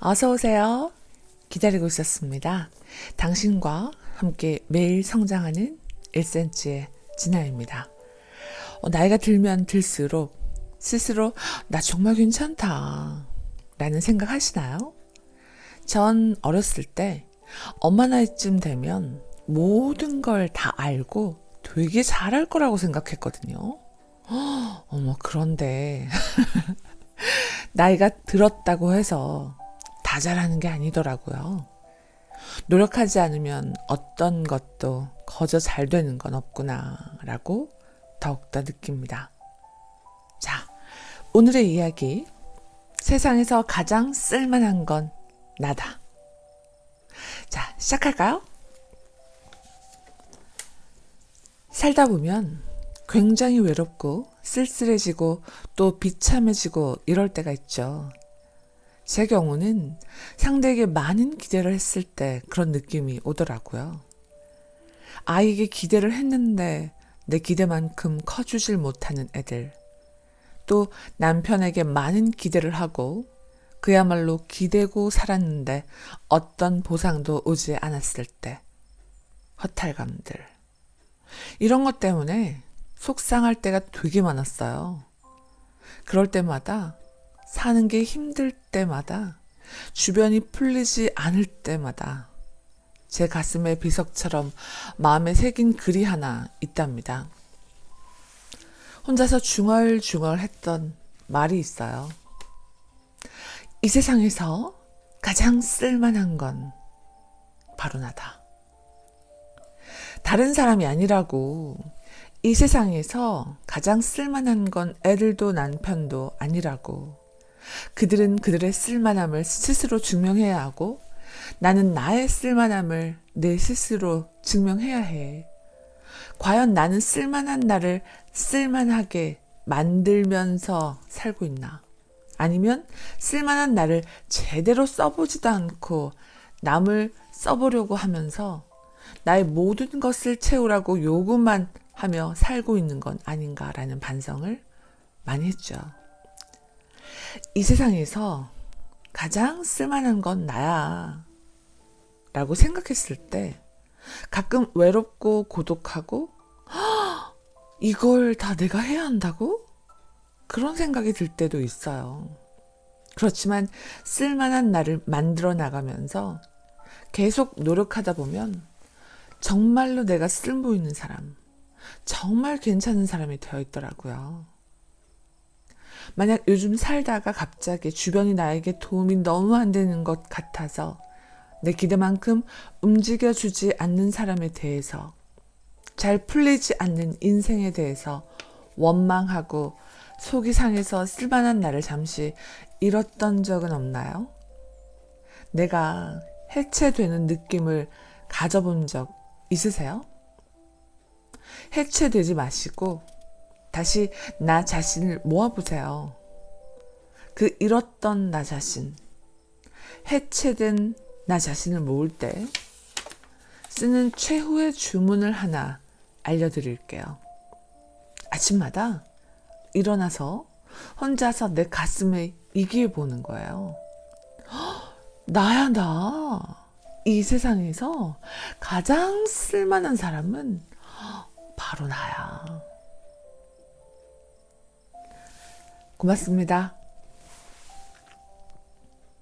어서 오세요. 기다리고 있었습니다. 당신과 함께 매일 성장하는 1cm의 진아입니다. 어, 나이가 들면 들수록 스스로 나 정말 괜찮다 라는 생각 하시나요? 전 어렸을 때 엄마 나이쯤 되면 모든 걸 다 알고 되게 잘할 거라고 생각했거든요. 헉, 어머, 그런데 나이가 들었다고 해서 다 잘하는 게 아니더라고요. 노력하지 않으면 어떤 것도 거저 잘 되는 건 없구나 라고 더욱더 느낍니다. 자, 오늘의 이야기. 세상에서 가장 쓸만한 건 나다. 자, 시작할까요? 살다 보면 굉장히 외롭고 쓸쓸해지고 또 비참해지고 이럴 때가 있죠. 제 경우는 상대에게 많은 기대를 했을 때 그런 느낌이 오더라고요. 아이에게 기대를 했는데 내 기대만큼 커주질 못하는 애들. 또 남편에게 많은 기대를 하고 그야말로 기대고 살았는데 어떤 보상도 오지 않았을 때. 허탈감들. 이런 것 때문에 속상할 때가 되게 많았어요. 그럴 때마다 사는 게 힘들 때마다 주변이 풀리지 않을 때마다 제 가슴에 비석처럼 마음에 새긴 글이 하나 있답니다. 혼자서 중얼중얼 했던 말이 있어요. 이 세상에서 가장 쓸만한 건 바로 나다. 다른 사람이 아니라고 이 세상에서 가장 쓸만한 건 애들도 남편도 아니라고. 그들은 그들의 쓸만함을 스스로 증명해야 하고 나는 나의 쓸만함을 내 스스로 증명해야 해. 과연 나는 쓸만한 나를 쓸만하게 만들면서 살고 있나? 아니면 쓸만한 나를 제대로 써보지도 않고 남을 써보려고 하면서 나의 모든 것을 채우라고 요구만 하며 살고 있는 건 아닌가라는 반성을 많이 했죠. 이 세상에서 가장 쓸만한 건 나야. 라고 생각했을 때 가끔 외롭고 고독하고 "헉, 이걸 다 내가 해야 한다고? 그런 생각이 들 때도 있어요. 그렇지만 쓸만한 나를 만들어 나가면서 계속 노력하다 보면 정말로 내가 쓸모 있는 사람, 정말 괜찮은 사람이 되어 있더라고요. 만약 요즘 살다가 갑자기 주변이 나에게 도움이 너무 안 되는 것 같아서 내 기대만큼 움직여주지 않는 사람에 대해서 잘 풀리지 않는 인생에 대해서 원망하고 속이 상해서 쓸만한 나를 잠시 잃었던 적은 없나요? 내가 해체되는 느낌을 가져본 적 있으세요? 해체되지 마시고 다시 나 자신을 모아보세요. 그 잃었던 나 자신, 해체된 나 자신을 모을 때 쓰는 최후의 주문을 하나 알려드릴게요. 아침마다 일어나서 혼자서 내 가슴에 이기해 보는 거예요. 헉, 나야, 나. 이 세상에서 가장 쓸만한 사람은 바로 나야. 고맙습니다.